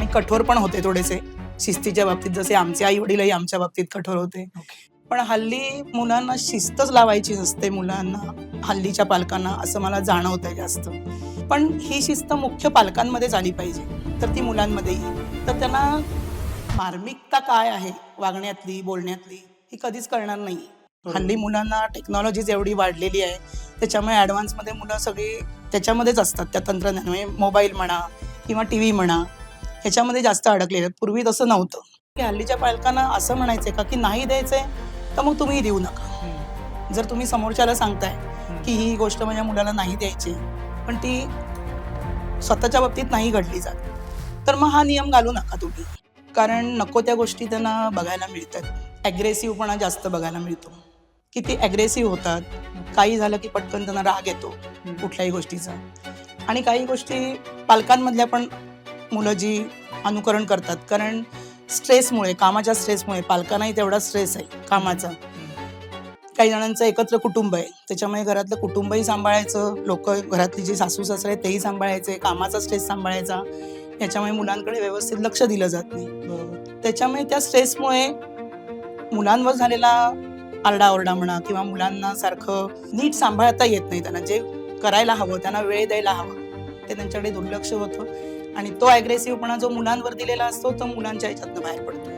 आणि कठोर पण होते थोडेसे. शिस्तीच्या बाबतीत जसे आमचे आई वडीलही आमच्या बाबतीत कठोर होते. पण हल्ली मुलांना शिस्तच लावायची नसते मुलांना हल्लीच्या पालकांना असं मला जाणवतंय जास्त. पण ही शिस्त मुख्य पालकांमध्ये झाली पाहिजे तर ती मुलांमध्ये तर त्यांना मार्मिकता काय आहे? वागण्यातली बोलण्यातली ही कधीच कळणार नाही. हल्ली मुलांना टेक्नॉलॉजीज एवढी वाढलेली आहे त्याच्यामुळे ॲडव्हान्समध्ये मुलं सगळी त्याच्यामध्येच असतात. त्या तंत्रज्ञानामुळे मोबाईल म्हणा किंवा टी व्ही म्हणा. ह्याच्यामध्ये जास्त अडकलेले पूर्वी तसं नव्हतं. की हल्लीच्या पालकांना असं म्हणायचंय का की नाही द्यायचंय तर मग तुम्ही देऊ नका. जर तुम्ही समोरच्याला सांगताय की ही गोष्ट माझ्या मुलाला नाही द्यायची पण ती स्वतःच्या बाबतीत नाही घडली जात तर मग हा नियम घालू नका तुम्ही. कारण नको त्या गोष्टी त्यांना बघायला मिळतात. ॲग्रेसिव्हपणा जास्त बघायला मिळतो. की ते ॲग्रेसिव्ह होतात काही झालं की पटकन त्यांना राग येतो कुठल्याही गोष्टीचा. आणि काही गोष्टी पालकांमधल्या पण मुलं जी अनुकरण करतात. कारण स्ट्रेसमुळे कामाच्या स्ट्रेसमुळे पालकांनाही तेवढा स्ट्रेस आहे कामाचा. काही जणांचं एकत्र कुटुंब आहे. त्याच्यामुळे घरातलं कुटुंबही सांभाळायचं लोक घरातली जी सासू सासरे आहेत तेही सांभाळायचे कामाचा स्ट्रेस सांभाळायचा. याच्यामुळे मुलांकडे व्यवस्थित लक्ष दिलं जात नाही. त्याच्यामुळे त्या स्ट्रेसमुळे मुलांवर झालेला आरडाओरडा म्हणा किंवा मुलांना सारखं नीट सांभाळता येत नाही त्यांना. जे करायला हवं त्यांना वेळ द्यायला हवं. ते त्यांच्याकडे दुर्लक्ष होतं. आणि तो ॲग्रेसिव्हपणा जो मुलांवर दिलेला असतो तो मुलांच्या ह्याच्यातनं बाहेर पडतो.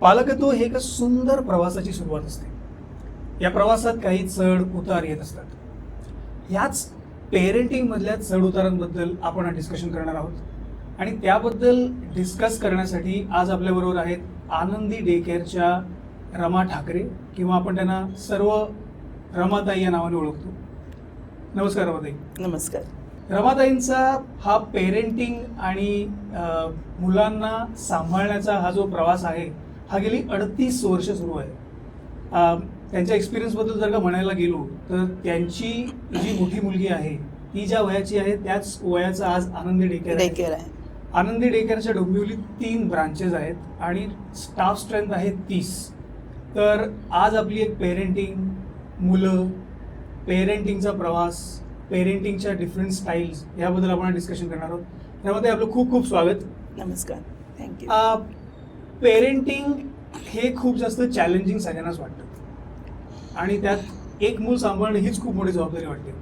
पालकत्व हे एका सुंदर प्रवासाची सुरुवात असते. या प्रवासात काही चढ उतार येत असतात. याच पेरेंटिंग मधल्या चढ उतारांबद्दल आपण डिस्कशन करणार आहोत. आणि त्याबद्दल डिस्कस करण्यासाठी आज आपल्याबरोबर आहेत आनंदी डे केअरच्या रमा ठाकरे किंवा आपण त्यांना सर्व रमाताई या नावाने ओळखतो. नमस्कार रमाताई. नमस्कार. रमाताईंचा हा पेरेंटिंग आणि मुलांना सांभाळण्याचा हा जो प्रवास आहे हा गेली अडतीस वर्ष सुरू आहे. त्यांच्या एक्सपिरियन्सबद्दल जर का म्हणायला गेलो तर त्यांची जी मोठी मुलगी आहे ती ज्या वयाची आहे त्याच वयाचा आज आनंदी डेकेअर आहे. आनंदी डेकेअरच्या डोंबिवलीत तीन ब्रांचेस आहेत आणि स्टाफ स्ट्रेंथ आहे तीस. तर आज आपली एक पेरेंटिंग मुलं पेरेंटिंगचा प्रवास पेरेंटिंगच्या डिफरंट स्टाईल्स याबद्दल आपण डिस्कशन करणार आहोत. त्यामध्ये आपलं खूप खूप स्वागत. नमस्कार. थँक्यू पेरेंटिंग हे खूप जास्त चॅलेंजिंग सगळ्यांनाच वाटतं. आणि त्यात एक मूल सांभाळणं हीच खूप मोठी जबाबदारी वाटते.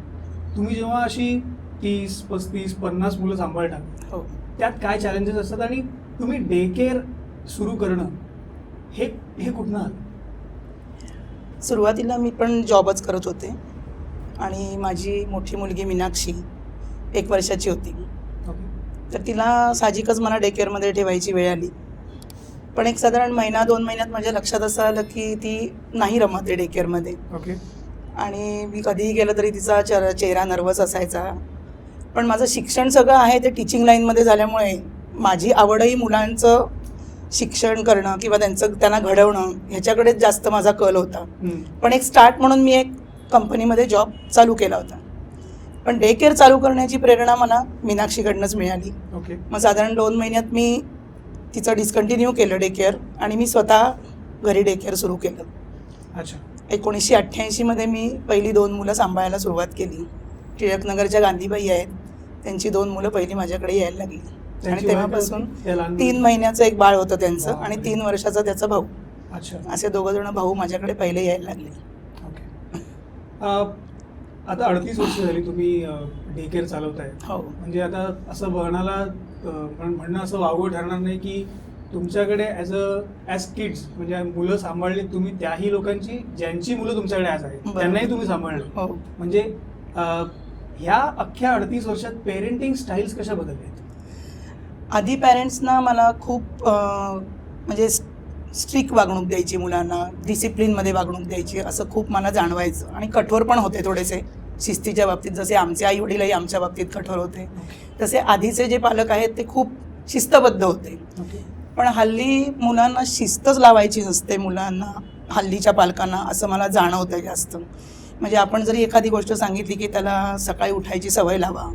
तुम्ही जेव्हा अशी तीस पस्तीस पन्नास मुलं सांभाळता हो. त्यात काय चॅलेंजेस असतात आणि तुम्ही डे केअर सुरू करणं हे हे कुठनं आलं? सुरुवातीला मी पण जॉबच करत होते. आणि माझी मोठी मुलगी मीनाक्षी एक वर्षाची होती. तर तिला साहजिकच मला डे केअरमध्ये ठेवायची वेळ आली. पण एक साधारण महिना दोन महिन्यात माझ्या लक्षात असं आलं की ती नाही रमत आहे डे केअरमध्ये ओके. आणि मी कधीही गेलं तरी तिचा चेहरा चेहरा नर्वस असायचा. पण माझं शिक्षण सगळं आहे ते टीचिंग लाईनमध्ये झाल्यामुळे माझी आवडही मुलांचं शिक्षण करणं किंवा त्यांचं त्यांना घडवणं ह्याच्याकडेच जास्त माझा कल होता. पण एक स्टार्ट म्हणून मी एक कंपनीमध्ये जॉब चालू केला होता. पण डे केअर चालू करण्याची प्रेरणा मला मीनाक्षीकडनंच मिळाली. ओके. मग साधारण दोन महिन्यात मी तिचं डिस्कंटिन्यू केलं डे केअर आणि मी स्वतः घरी डे केअर सुरू केलं. अच्छा. एकोणीसशे अठ्ठ्याऐंशीमध्ये मी पहिली दोन मुलं सांभाळायला सुरुवात केली. टिळकनगरच्या गांधीबाई आहेत. त्यांची दोन मुलं पहिली माझ्याकडे यायला लागली. आणि तेव्हापासून तीन महिन्याचं एक बाळ होतं त्यांचं. आणि तीन वर्षाचा त्याचा भाऊ. अच्छा. असे दोघं जण भाऊ माझ्याकडे पहिले यायला लागले. आता अडतीस वर्ष झाली तुम्ही डे केअर चालवताय. हो. म्हणजे आता असं म्हण- म्हणणं असं वावगं ठरणार नाही की तुमच्याकडे ॲज अ ॲज किड्स म्हणजे मुलं सांभाळली तुम्ही त्याही लोकांची ज्यांची मुलं तुमच्याकडे आज आहेत. त्यांनाही तुम्ही सांभाळलं. हो. म्हणजे ह्या अख्ख्या अडतीस वर्षात पेरेंटिंग स्टाईल्स कशा बदलल्या आधी पॅरेंट्सना मला खूप म्हणजे स्ट्रिक वागणूक द्यायची मुलांना डिसिप्लिनमध्ये वागणूक द्यायची असं खूप मला जाणवायचं. आणि कठोर पण होते थोडेसे शिस्तीच्या बाबतीत जसे आमचे आई वडीलही आमच्या बाबतीत कठोर होते. तसे आधीचे जे पालक आहेत ते खूप शिस्तबद्ध होते. पण हल्ली मुलांना शिस्तच लावायची नसते मुलांना हल्लीच्या पालकांना असं मला जाणवतं जास्त. म्हणजे आपण जरी एखादी गोष्ट सांगितली की त्याला सकाळी उठायची सवय लावा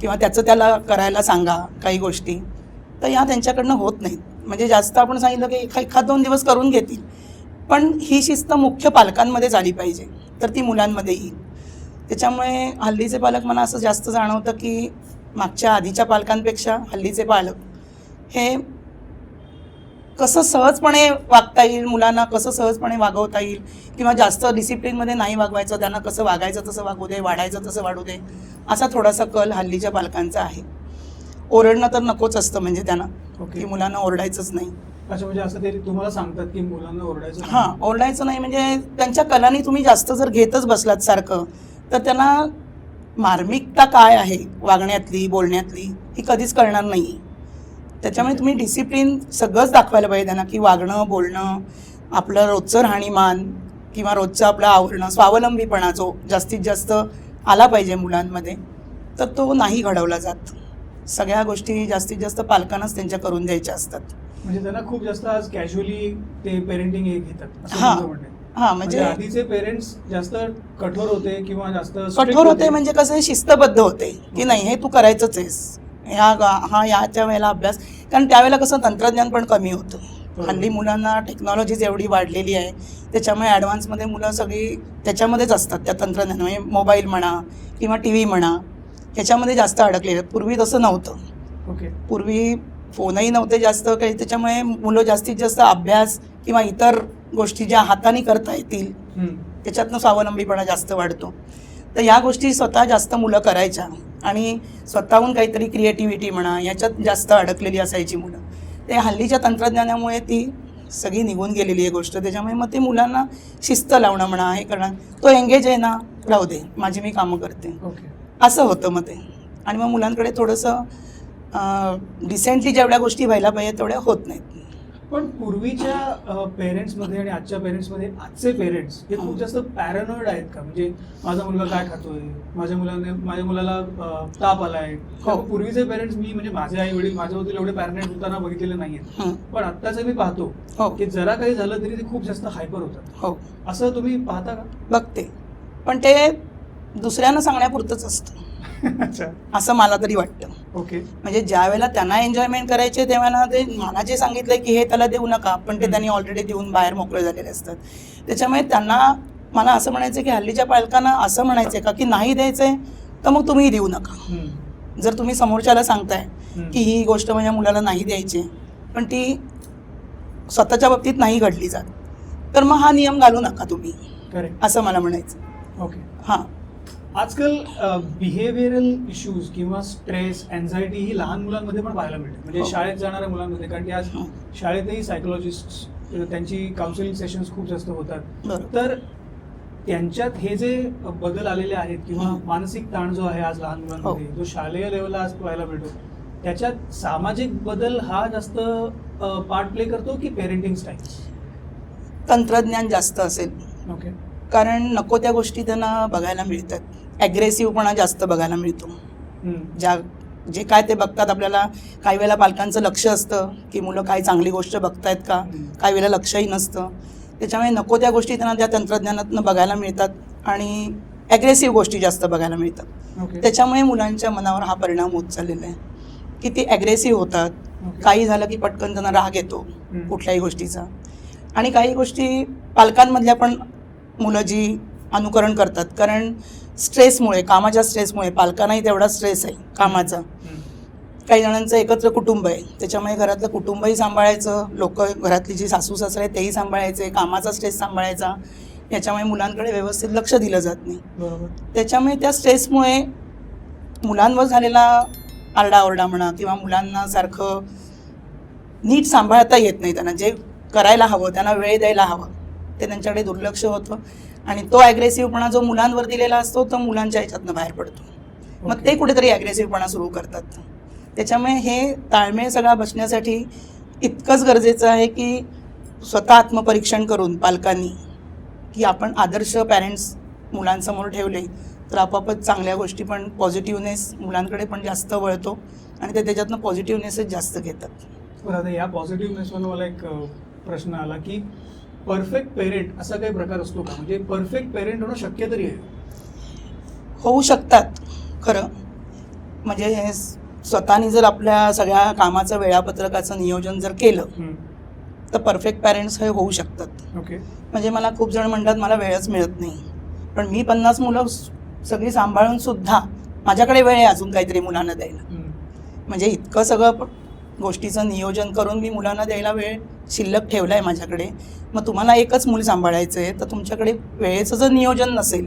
किंवा त्याचं त्याला करायला सांगा काही गोष्टी तर या त्यांच्याकडनं होत नाहीत. म्हणजे जास्त आपण सांगितलं की एखा एखाद दोन दिवस करून घेतील. पण ही शिस्त मुख्य पालकांमध्ये झाली पाहिजे. तर ती मुलांमध्ये येईल. त्याच्यामुळे हल्लीचे पालक मला असं जास्त जाणवतं की मागच्या आधीच्या पालकांपेक्षा हल्लीचे पालक हे कसं सहजपणे वागता येईल मुलांना कसं सहजपणे वागवता येईल किंवा जास्त डिसिप्लिनमध्ये नाही वागवायचं त्यांना कसं वागायचं तसं वागू दे वाढायचं तसं वाढू दे असा थोडासा कल हल्लीच्या पालकांचा आहे. ओरडणं तर नकोच असतं म्हणजे त्यांना की मुलांना ओरडायचंच नाही. अच्छा म्हणजे असं ते तुम्हाला सांगतात की मुलांना ओरडायचं. हां ओरडायचं नाही म्हणजे त्यांच्या कलानी तुम्ही जास्त जर घेतच बसलात सारखं तर त्यांना मार्मिकता काय आहे? वागण्यातली बोलण्यातली ही कधीच कळणार नाही त्याच्यामुळे तुम्ही डिसिप्लिन सगळंच दाखवायला पाहिजे त्यांना की वागणं बोलणं आपलं रोजचं राहणीमान किंवा रोजचं आपलं आवरणं स्वावलंबीपणा जो जास्तीत जास्त आला पाहिजे मुलांमध्ये तर तो नाही घडवला जात. सगळ्या गोष्टी जास्तीत जास्त पालकांनाच त्यांच्या करून द्यायच्या असतात. म्हणजे त्यांना खूप जास्त आज कॅज्युअली ते पेरेंटिंग हे घेतात हा. हां म्हणजे म्हणजे आधीचे पेरेंट्स जास्त कठोर होते किंवा जास्त कठोर होते म्हणजे कसं शिस्तबद्ध होते की नाही हे तू करायचंच आहेस. ह्या हा याच्या वेळेला अभ्यास. कारण त्यावेळेला कसं तंत्रज्ञान पण कमी होतं. हल्ली मुलांना टेक्नॉलॉजीज एवढी वाढलेली आहे. त्याच्यामुळे ॲडव्हान्समध्ये मुलं सगळी त्याच्यामध्येच असतात त्या तंत्रज्ञान म्हणजे मोबाईल म्हणा किंवा टी व्ही म्हणा. ह्याच्यामध्ये जास्त अडकलेले. पूर्वी तसं नव्हतं. ओके. पूर्वी फोनही नव्हते जास्त काही. त्याच्यामुळे मुलं जास्तीत जास्त अभ्यास किंवा इतर गोष्टी ज्या हाताने करता येतील. त्याच्यातनं स्वावलंबीपणा जास्त वाढतो. तर या गोष्टी स्वतः जास्त मुलं करायच्या आणि स्वतःहून काहीतरी क्रिएटिव्हिटी म्हणा याच्यात जास्त अडकलेली असायची मुलं. ते हल्लीच्या तंत्रज्ञानामुळे ती सगळी निघून गेलेली आहे गोष्ट. त्याच्यामुळे मग ते मुलांना शिस्त लावणं म्हणा हे करणं तो एंगेज आहे ना राहू दे माझी मी कामं करते. ओके. असं होतं मग ते. आणि मग मुलांकडे थोडंसं डिसेंटली जेवढ्या गोष्टी व्हायला पाहिजे तेवढ्या होत नाहीत. पण पूर्वीच्या पेरेंट्समध्ये आणि आजच्या पेरेंट्समध्ये आजचे पेरेंट्स हे खूप जास्त पॅरानॉइड आहेत का? म्हणजे माझा मुलगा काय खातोय? माझ्या मुलाने माझ्या मुलाला ताप आलाय. हो. पूर्वीचे पेरेंट्स मी म्हणजे माझे आई वडील माझ्याबद्दल एवढे पॅरानॉइड होताना बघितलेले नाहीयेत. हं. पण आत्ताचे मी पाहतो हो. की जरा काही झालं तरी ते खूप जास्त हायपर होतात. हो. असं तुम्ही पाहता का? बघते. पण ते दुसऱ्यांना सांगण्यापुरतंच असतं. अच्छा. असं मला तरी वाटतं. ओके. म्हणजे ज्या वेळेला त्यांना एन्जॉयमेंट करायचे तेव्हा ते मला जे सांगितलंय की हे त्याला देऊ नका पण ते त्यांनी ऑलरेडी देऊन बाहेर मोकळे झालेले असतात. त्याच्यामुळे त्यांना मला असं म्हणायचं की हल्लीच्या पालकांना असं म्हणायचंय का की नाही द्यायचंय तर मग तुम्ही देऊ नका. जर तुम्ही समोरच्याला सांगताय की ही गोष्ट माझ्या मुलाला नाही द्यायची पण ती स्वतःच्या बाबतीत नाही घडली जात तर मग हा नियम घालू नका तुम्ही. असं मला म्हणायचं ओके. हां. आजकाल बिहेवियरल इश्यूज किंवा स्ट्रेस अँझायटी ही लहान मुलांमध्ये पण पाहायला मिळते म्हणजे हो. शाळेत जाणाऱ्या मुलांमध्ये कारण की आज हो. शाळेतही सायकोलॉजिस्ट त्यांची काउन्सिलिंग सेशन्स खूप जास्त होतात तर त्यांच्यात हे जे बदल आलेले आहेत किंवा हं. मानसिक ताण जो आहे आज लहान मुलांमध्ये. जो शालेय लेवलला आज पाहायला मिळतो त्याच्यात सामाजिक बदल हा जास्त पार्ट प्ले करतो की पेरेंटिंग स्टाईल तंत्रज्ञान जास्त असेल ओके कारण नको त्या गोष्टी त्यांना बघायला मिळतात ॲग्रेसिव्हपणा जास्त बघायला मिळतो. ज्या जे काय ते बघतात आपल्याला काही वेळेला पालकांचं लक्ष असतं की मुलं काय चांगली गोष्ट बघतायत का. काही वेळेला लक्षही नसतं. त्याच्यामुळे नको त्या गोष्टी त्यांना त्या तंत्रज्ञानातनं बघायला मिळतात आणि ॲग्रेसिव्ह गोष्टी जास्त बघायला मिळतात. त्याच्यामुळे मुलांच्या मनावर हा परिणाम होत चाललेला आहे. की ते ॲग्रेसिव्ह होतात. काही झालं की पटकन त्यांना राग येतो. कुठल्याही गोष्टीचा. आणि काही गोष्टी पालकांमधल्या पण मुलं जी अनुकरण करतात. कारण स्ट्रेसमुळे कामाच्या स्ट्रेसमुळे पालकांनाही तेवढा स्ट्रेस आहे कामाचा. काही जणांचं एकत्र कुटुंब आहे त्याच्यामुळे घरातलं कुटुंबही सांभाळायचं लोक घरातली जी सासू सासरे आहेत तेही सांभाळायचे कामाचा स्ट्रेस सांभाळायचा याच्यामुळे मुलांकडे व्यवस्थित लक्ष दिलं जात नाही. बरोबर. त्याच्यामुळे त्या स्ट्रेसमुळे मुलांवर झालेला आरडाओरडा म्हणा किंवा मुलांना सारखं नीट सांभाळता येत नाही त्यांना. जे करायला हवं त्यांना वेळ द्यायला हवं ते त्यांच्याकडे दुर्लक्ष होतं. आणि तो ॲग्रेसिव्हपणा जो मुलांवर दिलेला असतो तो मुलांच्या ह्याच्यातनं बाहेर पडतो. मग ते कुठेतरी ॲग्रेसिव्हपणा सुरू करतात. त्याच्यामुळे हे ताळमेळ सगळा बसण्यासाठी इतकंच गरजेचं आहे की स्वतः आत्मपरीक्षण करून पालकांनी की आपण आदर्श पॅरेंट्स मुलांसमोर ठेवले तर आपोआपच चांगल्या गोष्टी पण पॉझिटिव्हनेस मुलांकडे पण जास्त वळतो आणि ते त्याच्यातनं पॉझिटिव्हनेसच जास्त घेतात. बरं आता या पॉझिटिव्हनेसवर मला एक प्रश्न आला की परफेक्ट पेरेंट असा काही प्रकार असतो का? म्हणजे परफेक्ट पेरेंट होणं शक्य तरी आहे. होऊ शकतात खरं. म्हणजे हे स्वतःनी जर आपल्या सगळ्या कामाचं वेळापत्रकाचं नियोजन जर केलं तर परफेक्ट पॅरेंट्स हे होऊ शकतात. ओके. म्हणजे मला खूप जण म्हणतात मला वेळच मिळत नाही. पण मी पन्नास मुलं सगळी सांभाळून सुद्धा माझ्याकडे वेळ आहे अजून काहीतरी मुलांना द्यायला. म्हणजे इतकं सगळं गोष्टीचं नियोजन करून मी मुलांना द्यायला वेळ शिल्लक ठेवला आहे माझ्याकडे. मग तुम्हाला एकच मूल सांभाळायचं आहे तर तुमच्याकडे वेळेचं जर नियोजन नसेल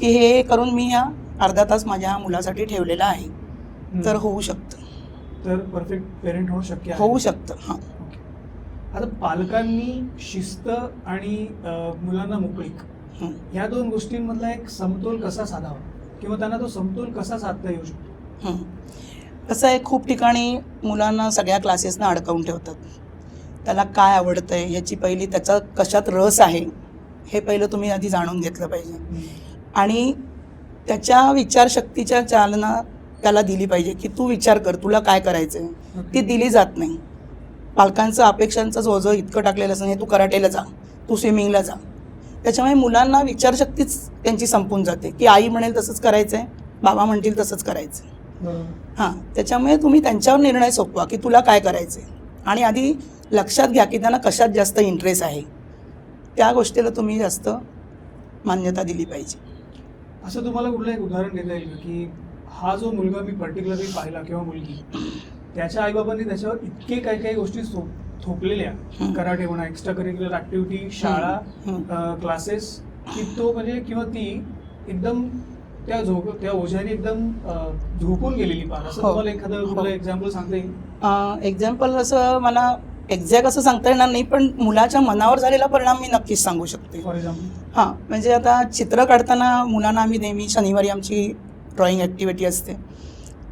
की हे करून मी या अर्धा तास माझ्या मुलासाठी ठेवलेला आहे. तर होऊ शकतं तर परफेक्ट पेरेंट होणं शक्य होऊ शकतं हां. आता पालकांनी शिस्त आणि मुलांना मोकळीक हं. या दोन गोष्टींमधला एक समतोल कसा साधावा किंवा त्यांना तो समतोल कसा साधता येऊ शकतो. कसं आहे खूप ठिकाणी मुलांना सगळ्या क्लासेसना अडकवून ठेवतात त्याला काय आवडतं आहे ह्याची पहिली त्याचा कशात रस आहे हे पहिलं तुम्ही आधी जाणून घेतलं पाहिजे. आणि त्याच्या विचारशक्तीच्या चालना त्याला दिली पाहिजे की तू विचार कर तुला काय करायचं आहे ती दिली जात नाही. पालकांचं अपेक्षांचं ओझं इतकं टाकलेलं असं नाही तू कराटेला जा तू स्विमिंगला जा. त्याच्यामुळे मुलांना विचारशक्तीच त्यांची संपून जाते की आई म्हणेल तसंच करायचं आहे बाबा म्हणतील तसंच करायचं हां त्याच्यामुळे तुम्ही त्यांच्यावर निर्णय सोपवा की तुला काय करायचं आहे आणि आधी लक्षात घ्या की त्यांना कशात जास्त इंटरेस्ट आहे त्या गोष्टीला तुम्ही जास्त मान्यता दिली पाहिजे असं तुम्हाला कुठलं एक उदाहरण देता येईल का की हा जो मुलगा मी पर्टिक्युलरली पाहिला किंवा मुलगी त्याच्या आईबाबांनी त्याच्यावर इतके काही काही गोष्टी थोपलेल्या. कराटे म्हणा एक्स्ट्रा करिक्युलर ऍक्टिव्हिटी शाळा. क्लासेस की तो म्हणजे किंवा ती एकदम त्या झोप त्या ओझ्याने एकदम झोपून गेलेली पार. असं हो. तुम्हाला एखादं हो. कुठलं एक्झाम्पल सांगता येईल? एक्झाम्पल असं मला एक्झॅक्ट असं सांगता येणार नाही पण मुलाच्या मनावर झालेला परिणाम मी नक्कीच सांगू शकते. फॉर एक्झाम्पल हां म्हणजे आता चित्र काढताना मुलांना आम्ही नेहमी शनिवारी आमची ड्रॉइंग ॲक्टिव्हिटी असते.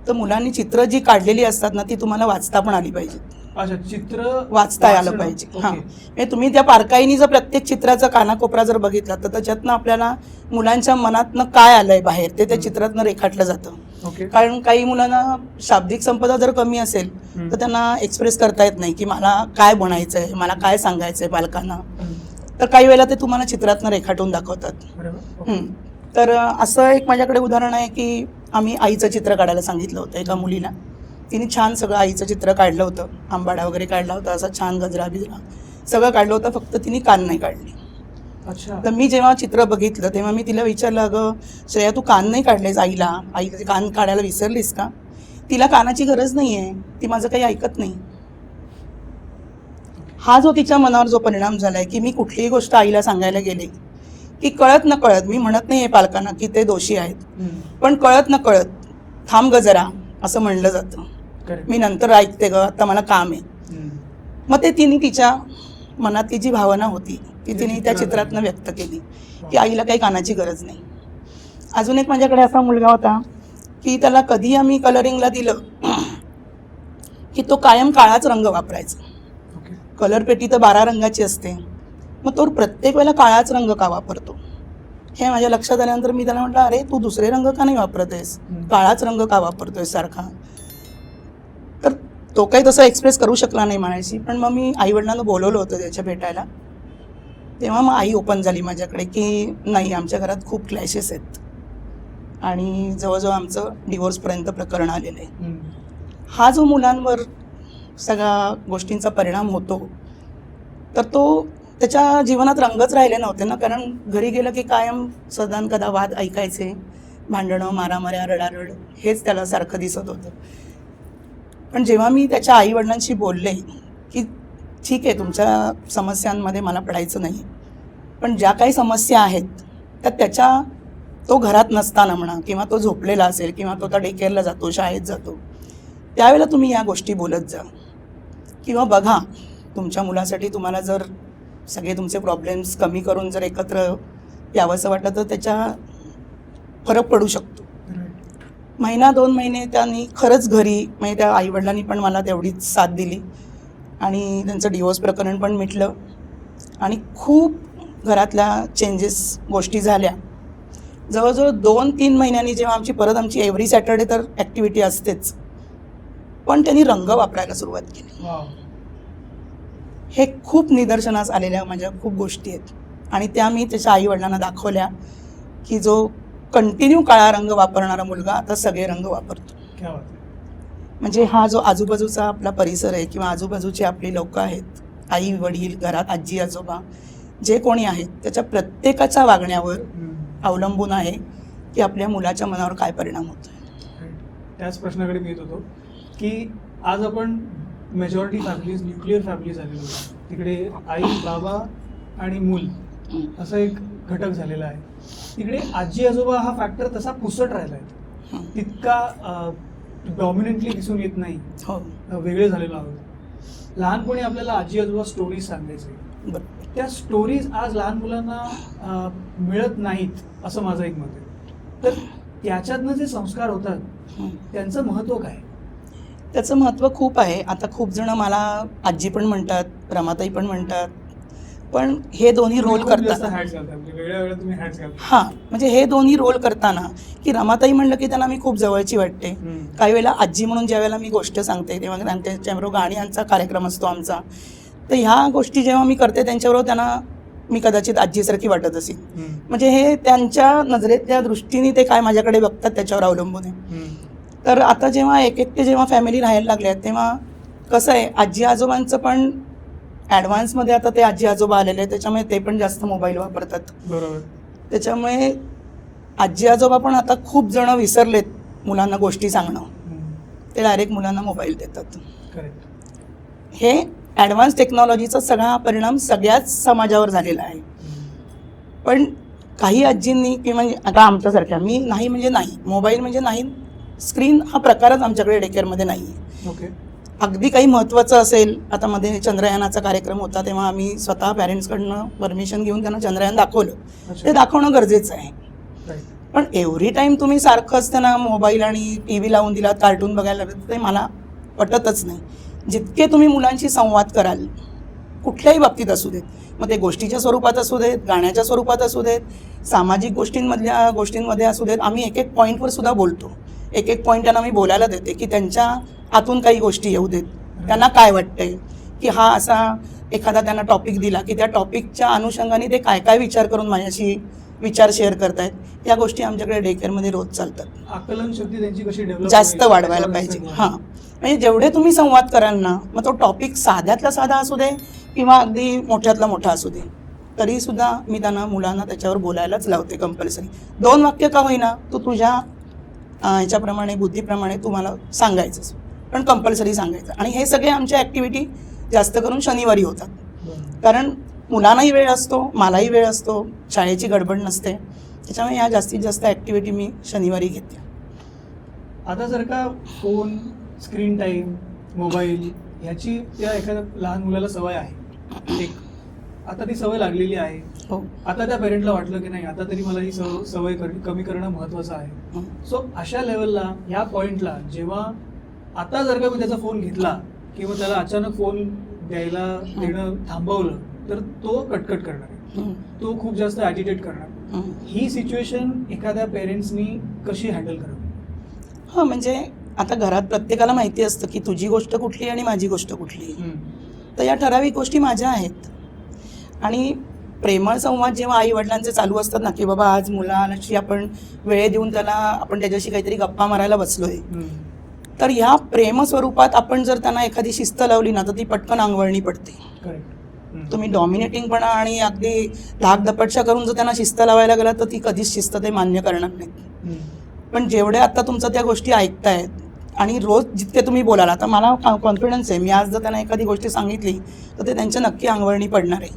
तर मुलांनी चित्र जी काढलेली असतात ना ती तुम्हाला वाचता पण आली पाहिजे. अच्छा चित्र वाचता आलं. पाहिजे. हां म्हणजे तुम्ही त्या बारकाईने जर प्रत्येक चित्राचा कानाकोपरा जर बघितला तर त्याच्यातनं आपल्याला मुलांच्या मनातनं काय आलंय बाहेर ते त्या. चित्रातनं रेखाटलं जातं कारण काही मुलांना शाब्दिक संपदा जर कमी असेल. तर त्यांना एक्सप्रेस करता येत नाही की मला काय बनायचं आहे मला काय सांगायचं आहे पालकांना हं. तर काही वेळेला ते तुम्हाला चित्रातनं रेखाटून दाखवतात. तर असं एक माझ्याकडे उदाहरण आहे की आम्ही आईचं चित्र काढायला सांगितलं होतं एका मुलीला तिने छान सगळं आईचं चित्र काढलं होतं. आंबाडा वगैरे काढला होता असा छान गजरा बिजरा सगळं काढलं होतं फक्त तिने कान नाही काढले. अच्छा. तर मी जेव्हा चित्र बघितलं तेव्हा मी तिला विचारलं अगं श्रेया तू कान नाही काढलेस आईला? ते कान काढायला विसरलीस का? तिला कानाची गरज नाही आहे ती माझं काही ऐकत नाही. हा जो तिच्या मनावर जो परिणाम झालाय की मी कुठलीही गोष्ट आईला सांगायला गेले की कळत न कळत मी म्हणत नाही आहे पालकांना की ते दोषी आहेत. पण कळत न कळत थांब ग जरा असं म्हणलं जातं. मी नंतर ऐकते ग आता मला काम आहे. मग ते तिने तिच्या मनातली जी भावना होती ती तिने त्या चित्रातनं व्यक्त केली. की आईला काही कानाची गरज नाही. अजून एक माझ्याकडे असा मुलगा होता की त्याला कधी आम्ही कलरिंगला दिलं की तो कायम काळाच रंग वापरायचा. कलर पेटी तर बारा रंगाची असते. मग तो प्रत्येक वेळेला काळाच रंग का वापरतो? हे माझ्या लक्षात आल्यानंतर मी त्याला म्हटलं अरे तू दुसरे रंग का नाही वापरत आहेस. काळाच रंग का वापरतोय सारखा? तो काही तसं एक्सप्रेस करू शकला नाही म्हणायची. पण मग मी आईवडिलांना बोलवलं होतं त्याच्या भेटायला. तेव्हा मग आई ओपन झाली माझ्याकडे की नाही आमच्या घरात खूप क्लॅशेस आहेत. आणि जवळजवळ आमचं डिवोर्सपर्यंत प्रकरण आलेलं आहे. हं. हा जो मुलांवर सगळ्या गोष्टींचा परिणाम होतो तर तो त्याच्या जीवनात रंगच राहिले नव्हते ना. कारण घरी गेलं की कायम सदान कदा वाद ऐकायचे. भांडणं मारामाऱ्या रडारड हेच त्याला सारखं दिसत होतं. पण जेव्हा मी त्याच्या आईवडिलांशी बोलले की ठीक आहे तुमच्या समस्यांमध्ये मला पडायचं नाही पण ज्या काही समस्या आहेत त्या त्याच्या तो घरात नसताना म्हणा किंवा तो झोपलेला असेल किंवा तो आता डेकेअरला जातो शाळेत जातो त्यावेळेला तुम्ही या गोष्टी बोलत जा. किंवा बघा तुमच्या मुलासाठी तुम्हाला जर सगळे तुमचे प्रॉब्लेम्स कमी करून जर एकत्र यावंसं वाटलं तर त्याच्या फरक पडू शकतो. महिना दोन महिने त्यांनी खरंच घरी म्हणजे त्या आईवडिलांनी पण मला तेवढीच साथ दिली. आणि त्यांचं डिवोर्स प्रकरण पण मिटलं. आणि खूप घरातल्या चेंजेस गोष्टी झाल्या. जवळजवळ दोन तीन महिन्यांनी जेव्हा आमची परत आमची एव्हरी सॅटर्डे तर ॲक्टिव्हिटी असतेच. पण त्यांनी रंग वापरायला सुरुवात केली. हे खूप निदर्शनास आलेल्या माझ्या खूप गोष्टी आहेत. आणि त्या मी त्याच्या आईवडिलांना दाखवल्या की जो कंटिन्यू काळा रंग वापरणारा मुलगा आता सगळे रंग वापरतो. म्हणजे हा जो आजूबाजूचा आपला परिसर आहे किंवा आजूबाजूची आपली लोक आहेत आई वडील घरात आजी आजोबा जे कोणी आहेत त्याच्या प्रत्येकाच्या वागण्यावर. अवलंबून आहे की आपल्या मुलाच्या मनावर काय परिणाम होतो त्याच प्रश्नाकडे मी येत होतो की आज आपण मेजॉरिटी फॅमिलीज न्यूक्लिअर फॅमिली झालेलो. तिकडे आई बाबा आणि मूल असा एक घटक झालेला आहे. तिकडे आजी आजोबा हा फॅक्टर तसा पुसट राहिला आहे तितका डॉमिनेंटली दिसून येत नाही. हो. वेगळे झालेलो आहोत. लहानपणी आपल्याला आजी आजोबा स्टोरीज सांगायचे. त्या स्टोरीज आज लहान मुलांना मिळत नाहीत असं माझं एक मत आहे. तर त्याच्यातनं जे संस्कार होतात. त्यांचं महत्त्व काय? त्याचं महत्त्व खूप आहे. आता खूप जण मला आजी पण म्हणतात रमाताई पण म्हणतात. पण हे दोन्ही रोल घालता म्हणजे हां म्हणजे हे दोन्ही रोल करताना की रमाताई म्हणलं की त्यांना मी खूप जवळची वाटते. काही वेळेला आजी म्हणून ज्या वेळेला मी गोष्ट सांगते तेव्हा त्यां- त्यांच्याबरोबर गाण्यांचा कार्यक्रम असतो आमचा तर ह्या गोष्टी जेव्हा मी करते त्यांच्याबरोबर त्यांना मी कदाचित आजीसारखी वाटत असेल. म्हणजे हे त्यांच्या नजरेतल्या दृष्टीने ते काय माझ्याकडे बघतात त्याच्यावर अवलंबून आहे. तर आता जेव्हा एक एकटे जेव्हा फॅमिली राहायला लागल्या तेव्हा कसं आहे आजी आजोबांचं पण ॲडव्हान्समध्ये आता ते आजी आजोबा आलेले आहेत त्याच्यामुळे ते पण जास्त मोबाईल वापरतात. बरोबर. त्याच्यामुळे आजी आजोबा पण आता खूप जण विसरलेत मुलांना गोष्टी सांगणं. ते डायरेक्ट मुलांना मोबाईल देतात. करेक्ट हे ॲडव्हान्स टेक्नॉलॉजीचा सगळा परिणाम सगळ्याच समाजावर झालेला आहे. पण काही आजींनी किंवा आता आमच्यासारख्या मी नाही म्हणजे नाही मोबाईल म्हणजे नाही स्क्रीन हा प्रकारच आमच्याकडे डेकेअरमध्ये नाही आहे ओके अगदी काही महत्त्वाचं असेल आता मध्ये चंद्रयानाचा कार्यक्रम होता तेव्हा आम्ही स्वतः पॅरेंट्सकडनं परमिशन घेऊन त्यांना चंद्रयान दाखवलं. ते दाखवणं गरजेचं आहे. पण एव्हरी टाईम तुम्ही सारखंच त्यांना मोबाईल आणि टी व्ही लावून दिलात कार्टून बघायला लागलं ते मला पटतच नाही. जितके तुम्ही मुलांशी संवाद कराल कुठल्याही बाबतीत असू देत. मग ते गोष्टीच्या स्वरूपात असू देत गाण्याच्या स्वरूपात असू देत सामाजिक गोष्टींमधल्या गोष्टींमध्ये असू देत आम्ही एक एक पॉईंटवर सुद्धा बोलतो. एक एक पॉईंट त्यांना मी बोलायला देते की त्यांच्या हातून काही गोष्टी येऊ देत. त्यांना काय वाटतंय? की हा असा एखादा त्यांना टॉपिक दिला की त्या टॉपिकच्या अनुषंगाने ते काय काय विचार करून माझ्याशी विचार शेअर करतायत या गोष्टी आमच्याकडे डेकेअरमध्ये रोज चालतात. आकलन शक्ती त्यांची कशी जास्त वाढवायला पाहिजे. हां. म्हणजे जेवढे तुम्ही संवाद कराल ना मग तो टॉपिक साध्यातला साधा असू दे किंवा अगदी मोठ्यातला मोठा असू दे. तरी सुद्धा मी त्यांना मुलांना त्याच्यावर बोलायलाच लावते कंपल्सरी दोन वाक्य का होईना? तू तुझ्या ह्याच्याप्रमाणे बुद्धीप्रमाणे तुम्हाला सांगायचंच. पण कंपल्सरी सांगायचं. आणि हे सगळे आमच्या ॲक्टिव्हिटी जास्त करून शनिवारी होतात. कारण मुलांनाही वेळ असतो मलाही वेळ असतो शाळेची गडबड नसते. त्याच्यामुळे ह्या जास्तीत जास्त ॲक्टिव्हिटी मी शनिवारी घेते. आता जर का फोन स्क्रीन टाईम मोबाईल ह्याची त्या एखाद्या लहान मुलाला सवय आहे. एक आता ती सवय लागलेली आहे. हो. आता त्या पेरेंटला वाटलं की नाही आता तरी मला ही सव सवय कमी करणं महत्वाचं आहे. हं. सो अशा लेवलला ह्या पॉइंटला जेव्हा आता जर का मी त्याचा फोन घेतला किंवा त्याला अचानक फोन द्यायला देणं थांबवलं तर तो कटकट करणार आहे. हं. तो खूप जास्त ॲटिटेट करणार. हं. ही सिच्युएशन एखाद्या पेरेंट्सनी कशी हँडल करावी? हा म्हणजे आता घरात प्रत्येकाला माहिती असतं की तुझी गोष्ट कुठली आणि माझी गोष्ट कुठली. तर या ठराविक गोष्टी माझ्या आहेत. आणि प्रेमळ संवाद जेव्हा आई वडिलांचे चालू असतात ना की बाबा आज मुलाशी आपण वेळ देऊन त्याला आपण त्याच्याशी काहीतरी गप्पा मारायला बसलोय. तर ह्या प्रेम स्वरूपात आपण जर त्यांना एखादी शिस्त लावली ना तर ती पटकन अंगवळणी पडते. तुम्ही डॉमिनेटिंगपणा आणि अगदी धाक दपटशा करून जर त्यांना शिस्त लावायला गेला तर ती कधीच शिस्त ते मान्य करणार नाही पण जेवढे आता तुमचं त्या गोष्टी ऐकतायत आणि रोज जितके तुम्ही बोलाल आता मला कॉन्फिडन्स आहे मी आज जर त्यांना एखादी गोष्ट सांगितली तर ते त्यांच्या नक्की अंगवळणी पडणार आहे.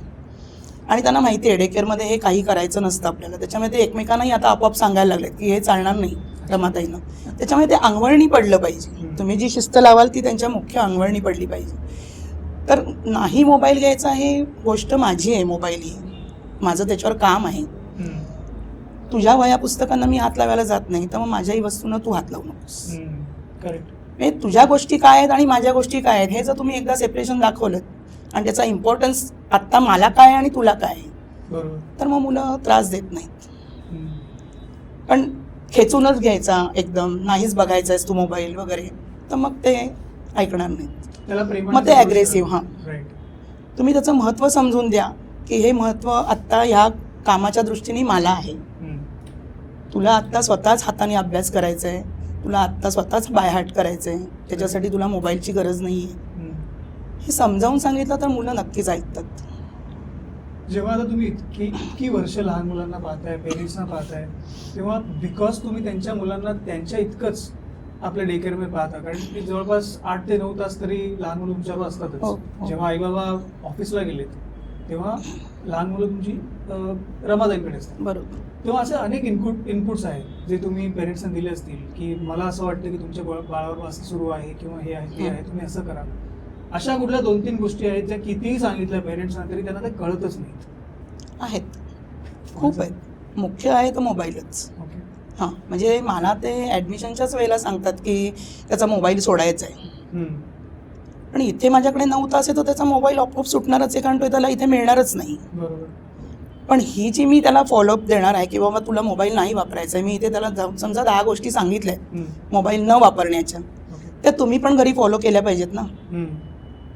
आणि त्यांना माहिती आहे डेकेअरमध्ये हे काही करायचं नसतं आपल्याला. त्याच्यामुळे ते एकमेकांनाही आता आपोआप सांगायला लागलेत की हे चालणार नाही. रमाताईनं त्याच्यामुळे ते अंगवळणी पडलं पाहिजे. तुम्ही जी शिस्त लावाल ती त्यांच्या मुख्य अंगवळणी पडली पाहिजे. तर नाही मोबाईल घ्यायचा हे गोष्ट माझी आहे मोबाईल ही. माझं त्याच्यावर काम आहे. तुझ्या वया पुस्तकांना मी हात लावायला जात नाही तर मग माझ्याही वस्तूंना तू हात लावू नकोस. करेक्ट म्हणजे तुझ्या गोष्टी काय आहेत आणि माझ्या गोष्टी काय आहेत हे जर तुम्ही एकदा सेपरेशन दाखवलं आणि त्याचा इम्पॉर्टन्स आत्ता मला काय आणि तुला काय तर मग मुलं त्रास देत नाहीत. पण खेचूनच घ्यायचा एकदम. नाहीच बघायचा आहेस तू मोबाईल वगैरे. तर मग ते ऐकणार नाहीत प्रेम मग ते aggressive, हां. तुम्ही त्याचं महत्त्व समजून द्या की हे महत्त्व आत्ता ह्या कामाच्या दृष्टीने मला आहे. तुला आत्ता स्वतःच हाताने अभ्यास करायचा आहे तुला आत्ता स्वतःच बायहाट करायचं आहे त्याच्यासाठी तुला मोबाईलची गरज नाही आहे हे समजावून सांगितलं तर मुलं नक्कीच ऐकतात. जेव्हा आता तुम्ही इतकी इतकी वर्ष लहान मुलांना पाहताय पेरेंट्सना पाहताय तेव्हा बिकॉज तुम्ही त्यांच्या मुलांना त्यांच्या इतकंच आपल्या डे केअरमध्ये पाहता. कारण की जवळपास आठ ते नऊ तास तरी लहान मुलं तुमच्यावर हो, असतातच. हो. जेव्हा आई बाबा ऑफिसला गेलेत तेव्हा लहान मुलं तुमची रमादाईकडे असतात. बरोबर. तेव्हा असे अनेक इनपुट इनपुट्स आहेत जे तुम्ही पेरेंट्सना दिले असतील की मला असं वाटतं की तुमच्या बाळ- बाळावर असं सुरू आहे किंवा हे आहे ते आहे तुम्ही असं करा. अशा कुठल्या दोन तीन गोष्टी आहेत ज्या कितीही सांगितल्या पेरेंट्सना तरी त्यांना ते कळतच नाहीत. आहेत. खूप आहेत. मुख्य आहे तर मोबाईलच. हां म्हणजे मला ते ॲडमिशनच्याच वेळेला सांगतात की त्याचा मोबाईल सोडायचा आहे. पण इथे माझ्याकडे नऊ तास आहे तर त्याचा मोबाईल ऑपऑप सुटणारच आहे कारण तो त्याला इथे मिळणारच नाही. पण ही जी मी त्याला फॉलोअप देणार आहे की बाबा तुला मोबाईल नाही वापरायचा आहे मी इथे त्याला समजा दहा गोष्टी सांगितल्या. मोबाईल न वापरण्याच्या त्या तुम्ही पण घरी फॉलो केल्या पाहिजेत ना.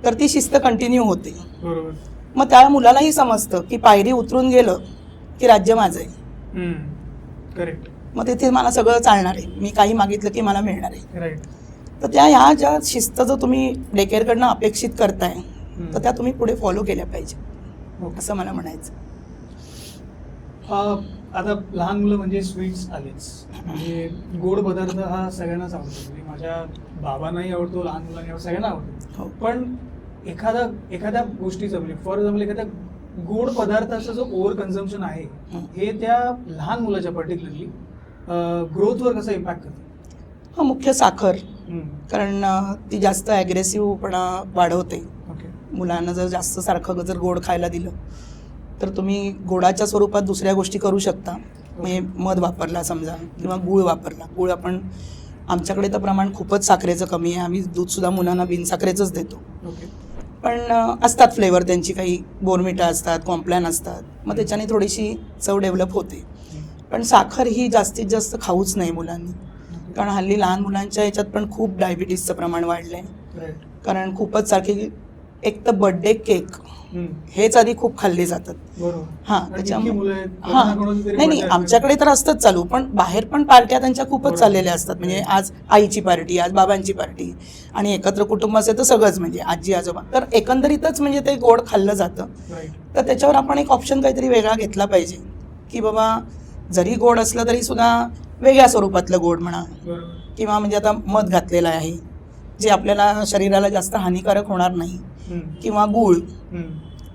तर ती शिस्त कंटिन्यू होते. बरोबर. मग त्या मुलालाही समजतं की पायरी उतरून गेलं की राज्य माझं आहे. करेक्ट मग तिथे मला सगळं चालणार आहे. मी काही मागितलं की मला मिळणार आहे. राईट तर त्या ह्या ज्या शिस्त जर तुम्ही डेकेअरकडनं अपेक्षित करताय तर त्या तुम्ही पुढे फॉलो केल्या पाहिजे. ओके असं मला म्हणायचं. आता लहान मुलं म्हणजे स्वीट्स आलेच. म्हणजे गोड पदार्थ हा सगळ्यांनाच आवडतो. म्हणजे माझ्या बाबांनाही आवडतो लहान मुलांना सगळ्यांना आवडतो. हो. पण एखादा एखाद्या गोष्टीचं म्हणजे फॉर एक्झाम्पल एखाद्या गोड पदार्थाचं जो ओव्हर कन्झम्पशन आहे हं. त्या लहान मुलाच्या पर्टिक्युलरली ग्रोथवर कसा इम्पॅक्ट करतो? हा मुख्य साखर. कारण ती जास्त ॲग्रेसिव्हपणा वाढवते. ओके. मुलांना जर जास्त सारखं जर गोड खायला दिलं तर तुम्ही गोडाच्या स्वरूपात दुसऱ्या गोष्टी करू शकता. म्हणजे मध वापरला समजा किंवा गूळ वापरला. गूळ आपण आमच्याकडे तर प्रमाण खूपच साखरेचं कमी आहे. आम्ही दूधसुद्धा मुलांना बिनसाखरेचंच देतो. ओके. पण असतात फ्लेवर त्यांची. काही बोर्मिटा असतात कॉम्प्लॅन असतात. मग त्याच्याने थोडीशी चव डेव्हलप होते. पण साखर ही जास्तीत जास्त खाऊच नाही मुलांनी. कारण हल्ली लहान मुलांच्या ह्याच्यात पण खूप डायबिटीसचं प्रमाण वाढलं आहे कारण खूपच सारखे एक तर बर्थडे केक हेच आधी खूप खाल्ले जातात. हां त्याच्यामुळे. हां. नाही नाही आमच्याकडे तर असतंच चालू पण बाहेर पण पार्ट्या त्यांच्या खूपच. चाललेल्या असतात. म्हणजे आज आईची पार्टी आज बाबांची पार्टी आणि एकत्र कुटुंब असेल तर सगळंच म्हणजे आजी आजोबा. तर एकंदरीतच म्हणजे ते गोड खाल्लं जातं. तर त्याच्यावर आपण एक ऑप्शन काहीतरी वेगळा घेतला पाहिजे. की बाबा जरी गोड असलं तरी सुद्धा वेगळ्या स्वरूपातलं गोड म्हणा. किंवा म्हणजे आता मध घातलेलं आहे. जे आपल्याला शरीराला जास्त हानिकारक होणार नाही. किंवा गूळ.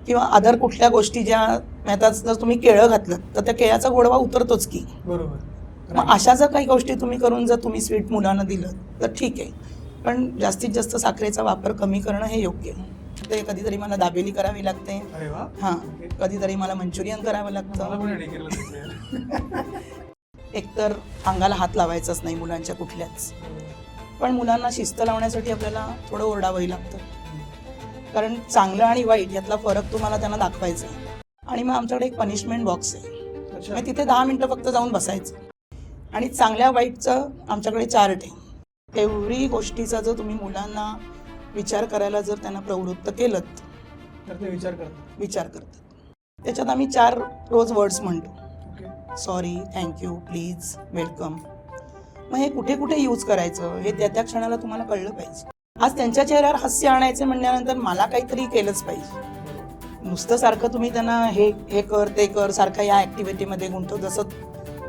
किंवा अदर कुठल्या गोष्टी ज्या आता जर तुम्ही केळं घातलं तर त्या केळ्याचा गोडवा उतरतोच की. बरोबर. मग अशा जर काही गोष्टी तुम्ही करून जर तुम्ही स्वीट मुलांना दिलं तर ठीक आहे. पण जास्तीत जास्त साखरेचा वापर कमी करणं हे योग्य. आहे ते कधीतरी मला दाबेली करावी लागते. हां. कधीतरी मला मंचुरियन करावं लागतं. एकतर अंगाला हात लावायचाच नाही मुलांच्या कुठल्याच. पण मुलांना शिस्त लावण्यासाठी आपल्याला थोडं ओरडावंही लागतं. कारण चांगलं आणि वाईट यातला फरक तुम्हाला त्यांना दाखवायचा आहे. आणि मग आमच्याकडे एक पनिशमेंट बॉक्स आहे. मग तिथे दहा मिनटं फक्त जाऊन बसायचं. आणि चांगल्या वाईटचं आमच्याकडे चार्ट आहे. एवढी गोष्टीचा जर तुम्ही मुलांना विचार करायला जर त्यांना प्रवृत्त केलं तर ते विचार करतात. विचार करतात. त्याच्यात आम्ही चार रोज वर्ड्स म्हणतो. Sorry thank you please welcome मग हे कुठे कुठे यूज करायचं? हे त्या त्या क्षणाला तुम्हाला कळलं पाहिजे. आज त्यांच्या चेहऱ्यावर हास्य आणायचे म्हणल्यानंतर मला काहीतरी केलंच पाहिजे. नुसतं सारखं तुम्ही त्यांना हे हे कर ते कर सारखं या ॲक्टिव्हिटीमध्ये गुंतव. जसं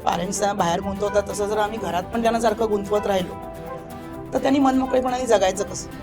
पॅरेंट्सना बाहेर गुंतवतात तसं जर आम्ही घरात पण त्यांना सारखं गुंतवत राहिलो तर त्यांनी मनमोकळेपणाने जगायचं कसं?